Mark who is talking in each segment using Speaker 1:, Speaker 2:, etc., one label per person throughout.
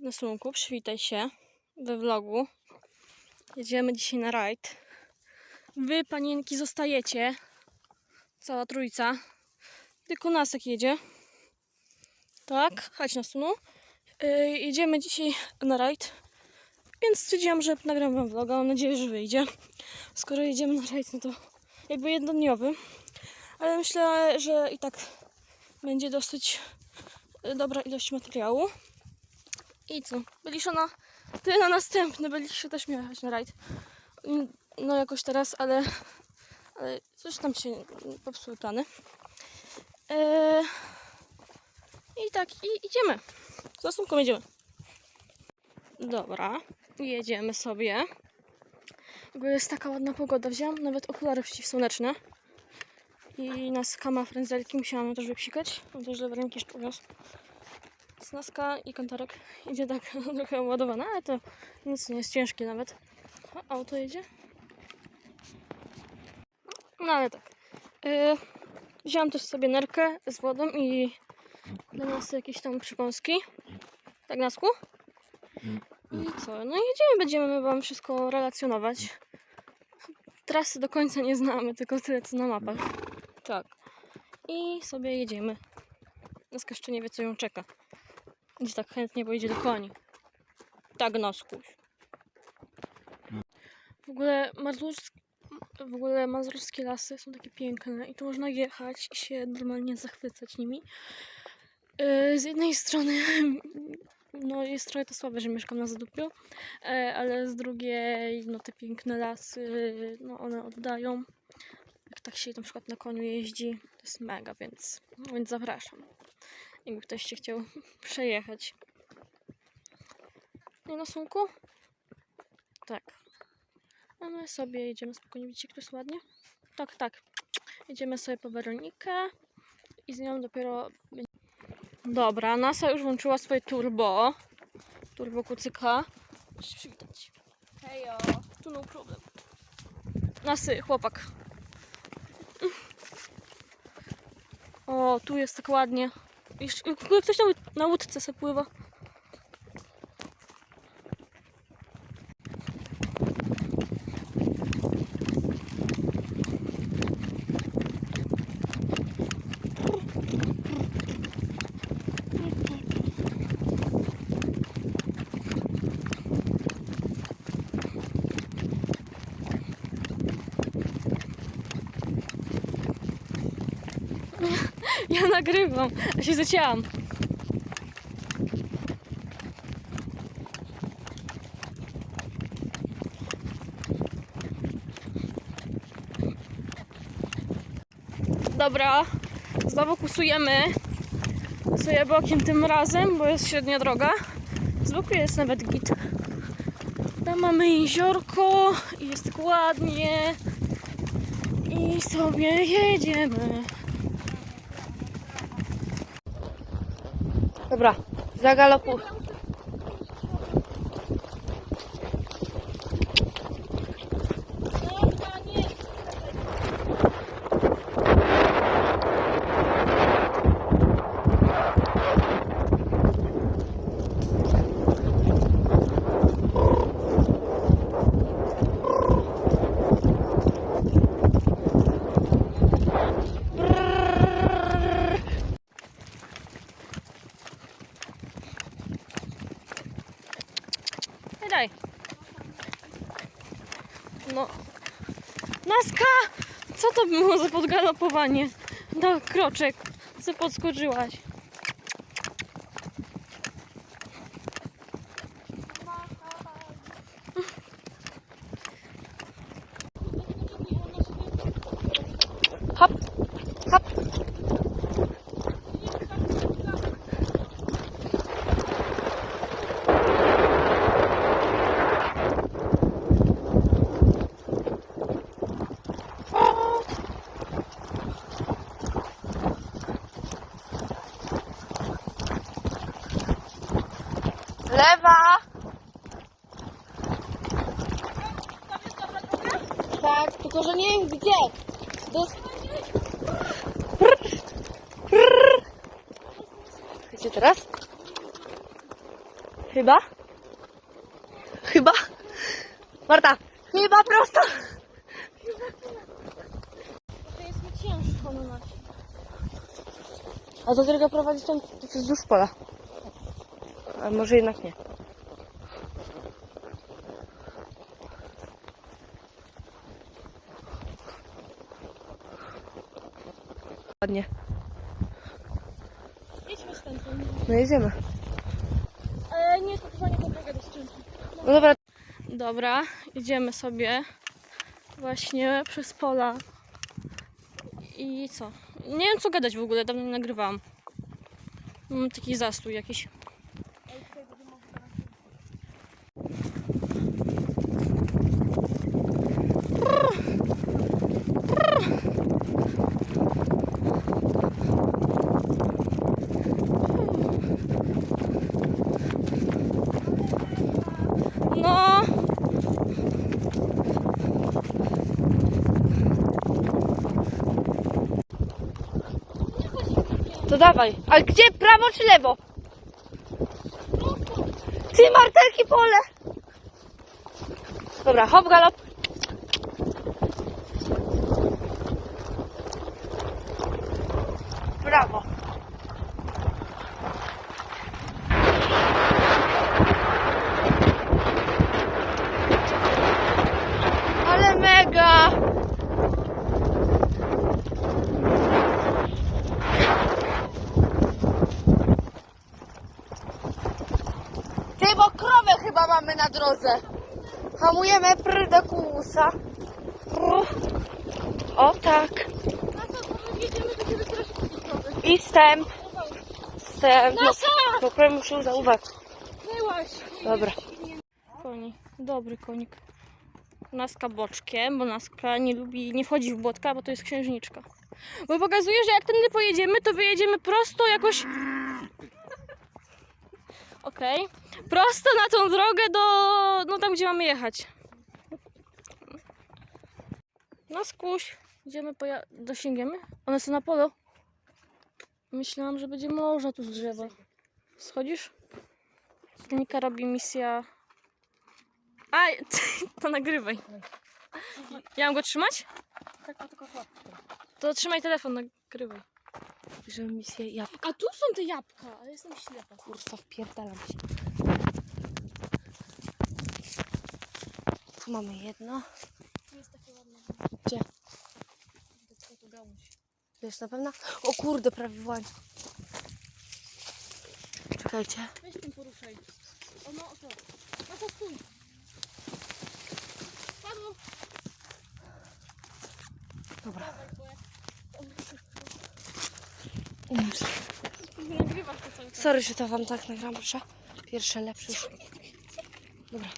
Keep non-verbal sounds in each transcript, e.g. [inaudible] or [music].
Speaker 1: na słonku, przywitaj się we vlogu. Jedziemy dzisiaj na rajd. Wy, panienki, zostajecie. Cała trójca. Tylko Nasek jedzie. Tak, chodź na sunu. Yy, jedziemy dzisiaj na rajd. Więc stwierdziłam, że nagram wam vloga. Mam nadzieję, że wyjdzie. Skoro jedziemy na rajd, no to jakby jednodniowy. Ale myślę, że i tak będzie dosyć y, dobra ilość materiału. I co? Byliśmy na... Ty na następny, byliśmy też miał jechać na rajd. No jakoś teraz, ale... Ale coś tam się popsuły plany. Eee, I tak, i idziemy. Za sumką jedziemy. Dobra, jedziemy sobie. W ogóle jest taka ładna pogoda. Wzięłam nawet okulary przeciwsłoneczne. I nas kama frędzelki musiałam też wypsikać. Mam też lewarynki jeszcze uwiózł. Snaska i kantarek idzie tak [laughs] trochę ładowana, ale to nic nie jest ciężkie nawet. A, auto jedzie? No ale tak. Yy, wziąłam też sobie nerkę z wodą i dla nas jakieś tam przykąski. Tak nasku? I co? No jedziemy, będziemy wam wszystko relacjonować. Trasy do końca nie znamy, tylko tyle co na mapach. Tak. I sobie jedziemy. Naska jeszcze nie wie co ją czeka. Gdzie tak chętnie pojedzie do koni. Tak, Noskuś. W ogóle Mazurski, w ogóle mazurskie lasy są takie piękne i tu można jechać i się normalnie zachwycać nimi. Yy, Z jednej strony [laughs] no jest trochę to słabe, że mieszkam na Zadupiu, e, ale z drugiej no te piękne lasy, no one oddają. Jak tak się na przykład na koniu jeździ, to jest mega, więc, więc zapraszam. Jakby ktoś się chciał [laughs] przejechać. Nie na sunku? Tak. A my sobie jedziemy spokojnie. Widzicie, jak to jest ładnie? Tak, tak. Jedziemy sobie po Weronikę i z nią dopiero... Dobra, NASA już włączyła swoje turbo. Turbo kucyka. Musisz przywitać. Hejo. Tu no problem. Nasy, chłopak. O, tu jest tak ładnie. Ogóle ktoś na, na łódce se pływa. Ja nagrywam, a się zacięłam. Dobra, znowu kusujemy sobie bokiem tym razem, bo jest średnia droga. Z boku jest nawet git. Tam mamy jeziorko i jest tak ładnie. I sobie jedziemy. Dobra, Daj. No. Naska! Co to było za podgalopowanie? No, kroczek. Co podskoczyłaś? Hop, hop.
Speaker 2: Lewa! Tak, tylko że nie wiem gdzie. Do... Gdzie teraz? Chyba? Chyba? Marta, chyba prosto.
Speaker 1: To jest mi ciężko na nas.
Speaker 2: A ta droga prowadzi tam wzdłuż pola. A może jednak nie. Ładnie.
Speaker 1: Jedźmy stąd.
Speaker 2: No jedziemy.
Speaker 1: Ale nie jest to chyba nie ta droga do skrzynki.
Speaker 2: No dobra.
Speaker 1: Dobra, idziemy sobie właśnie przez pola. I co? Nie wiem co gadać w ogóle, dawno nie nagrywałam. Mam taki zastój jakiś.
Speaker 2: Dawaj. A gdzie? Prawo czy lewo? Ty martelki pole. Dobra, hop galop. Brawo. Ale mega. Ty, bo krowę chyba mamy na drodze. Hamujemy prydę kłusa. O tak. I stęp. Stęp. No, no prawie muszę zauważyć. Dobra.
Speaker 1: Konik, dobry konik. Naska boczkiem, bo Naska nie lubi, nie wchodzi w błotka, bo to jest księżniczka. Bo pokazuje, że jak tędy pojedziemy, to wyjedziemy prosto jakoś... Okej. Prosto na tą drogę do... no tam, gdzie mamy jechać. Naskuś. Idziemy poja... dosięgniemy? One są na polu. Myślałam, że będzie można tu z drzewa. Schodzisz? Nika robi misja. A, [laughs] to nagrywaj. Ja mam go trzymać?
Speaker 2: Tak, tylko
Speaker 1: To trzymaj telefon, nagrywaj.
Speaker 2: Że misję jabłka.
Speaker 1: A tu są te jabłka, ale jestem ślepa.
Speaker 2: Kurwa, wpierdalam się. Tu mamy jedno.
Speaker 1: Jest takie ładne.
Speaker 2: Gdzie?
Speaker 1: Tu gałąź.
Speaker 2: Wiesz na pewno? O kurde, prawie włań. Czekajcie.
Speaker 1: Weź tym poruszaj. O no, o to. No to stój. Padło.
Speaker 2: Dobra.
Speaker 1: Dawaj, czas.
Speaker 2: Sorry, że to wam tak nagram, proszę. Pierwsze lepsze. Dobra.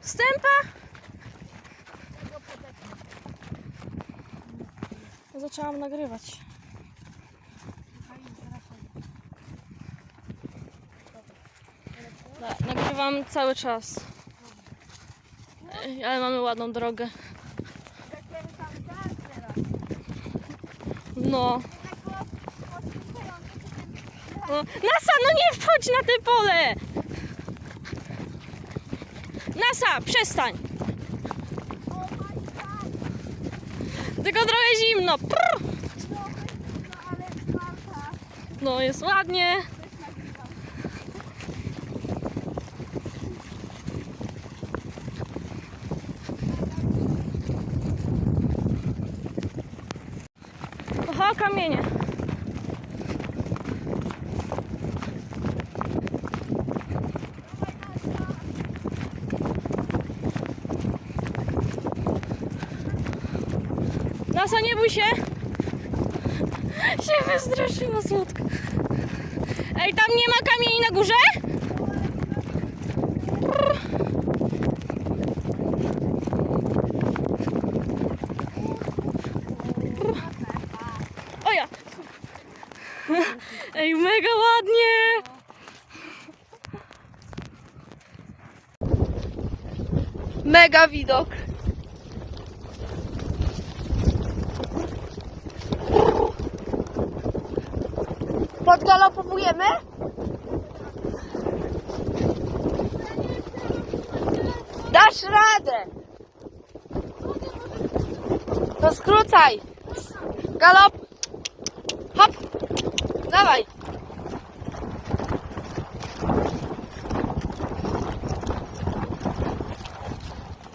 Speaker 1: Wstępa! Zaczęłam nagrywać. Tak, nagrywam cały czas. Ej, Ale mamy ładną drogę. No. no. Nasa, no nie wchodź na te pole! Nasa, przestań! Tylko trochę zimno. No, jest ładnie. Oho, kamienie. Nasa, nie bój się. [laughs] Się wystraszyła słodko. Ale tam nie ma kamieni na górze? O ja! Ej, mega ładnie!
Speaker 2: Mega widok! Podgalopowujemy? Dasz radę. To skrócaj. Galop. Hop. Dawaj.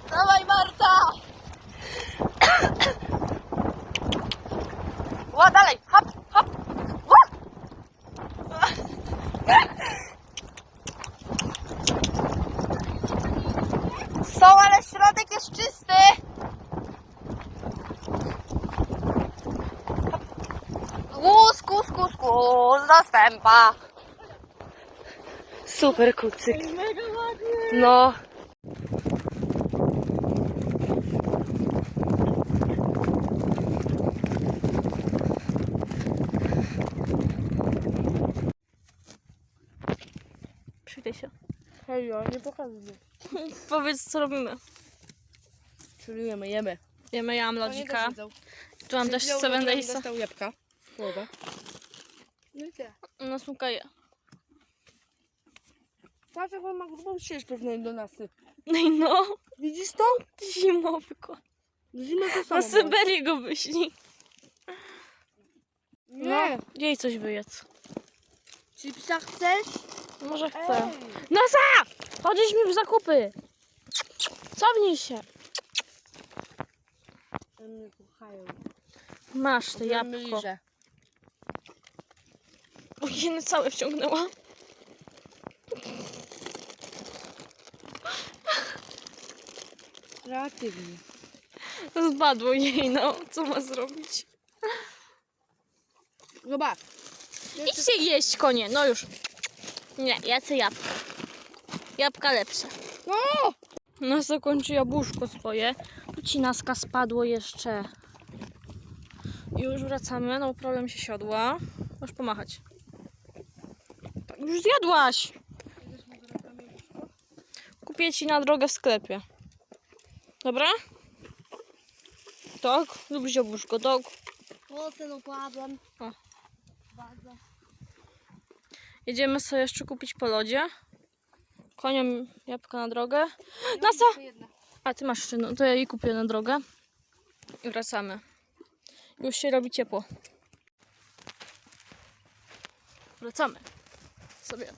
Speaker 2: Dawaj Marta. Ła, dalej. Hop, hop. Ła. Są, ale środek jest czysty. Kus, kus, kus, kus, zastępa. Super kucyk. No.
Speaker 1: Przyjdę się.
Speaker 2: Hej, nie pokazuj. [laughs]
Speaker 1: Powiedz, co robimy.
Speaker 2: Czujemy, jemy.
Speaker 1: Jemy, ja mam lodzika. Tu mam też Seven Daysa.
Speaker 2: Dostał jabłka. Połowę. No tyle.
Speaker 1: No słuchaj.
Speaker 2: Patrz, jak on ma grubą sierść pewnie do nas.
Speaker 1: No i no,
Speaker 2: Widzisz to?
Speaker 1: zimowy kot.
Speaker 2: Zimno to
Speaker 1: Na
Speaker 2: samo.
Speaker 1: Syberię go wyślij.
Speaker 2: Nie.
Speaker 1: No, jej coś wyjedz.
Speaker 2: Chipsa chcesz?
Speaker 1: Może chcę. Nosa! Chodzisz mi w zakupy. Cofnij się.
Speaker 2: Mnie kochają.
Speaker 1: Masz te jabłko.
Speaker 2: Liże.
Speaker 1: Jedno całe wciągnęła.
Speaker 2: Kreatywnie.
Speaker 1: Zbadło jej, no. Co ma zrobić?
Speaker 2: Zobacz.
Speaker 1: Idźcie jeść, konie. No już. Nie, ja chcę jabłka. Jabłka lepsze.
Speaker 2: No!
Speaker 1: Nasa kończy jabłuszko swoje. Tu ci naska spadło jeszcze. Już wracamy, no problem się siodła. Możesz pomachać. Już zjadłaś! Kupię ci na drogę w sklepie. Dobra? Tak? Lubisz jabłuszko, tak?
Speaker 2: Włosy układam.
Speaker 1: O.
Speaker 2: Bardzo.
Speaker 1: Jedziemy sobie jeszcze kupić po lodzie. Koniom jabłka na drogę. Nasa! A ty masz jeszcze, no to ja jej kupię na drogę. I wracamy. Już się robi ciepło. Wracamy sobie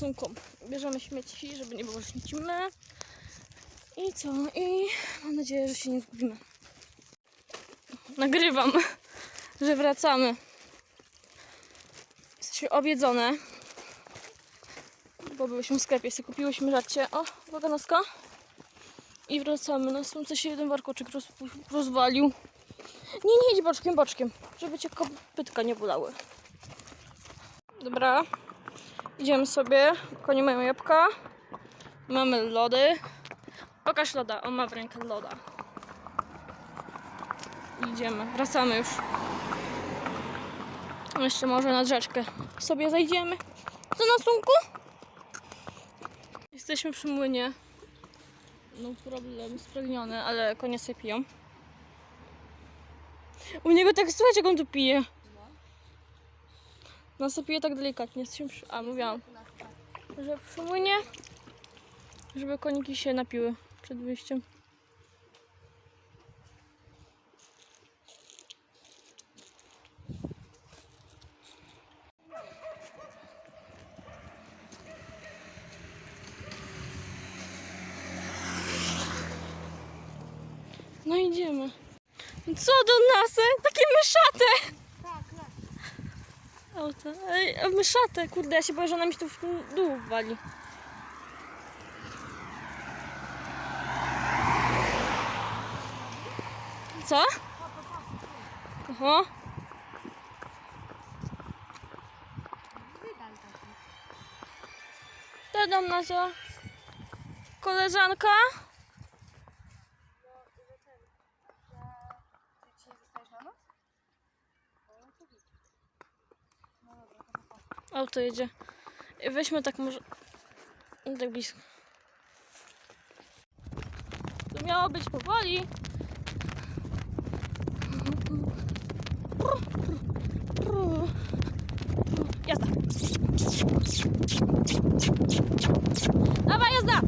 Speaker 1: sumką. Bierzemy śmieci, żeby nie było śmiecimy. I co? I mam nadzieję, że się nie zgubimy. Nagrywam, że wracamy. Jesteśmy objedzone. Bo byliśmy w sklepie, sobie kupiłyśmy żarcie. O, uwaga noska. I wracamy. Na sumce się jeden warkoczek roz, rozwalił. Nie, nie idź boczkiem, boczkiem. Żeby cię kopytka nie bolały. Dobra. Idziemy sobie. Konie mają jabłka. Mamy lody. Pokaż loda. On ma w rękę loda. Idziemy. Wracamy już. Jeszcze może na rzeczkę sobie zajdziemy. Co na sunku? Jesteśmy przy młynie. No problem spragniony, ale konie sobie piją. U niego tak słychać jak on tu pije. No sobie tak delikatnie. A, mówiłam. Że przy młynie, żeby koniki się napiły przed wyjściem. No idziemy. Co do nas? e? Takie myszate! Auto. Ej, a myszate, kurde, ja się boję, że ona mi się tu w dół wali. Co? Aha. To dom nasza koleżanka. Auto jedzie. Weźmy tak może... Tak blisko. To miało być powoli. Jazda. Dawaj, jazda!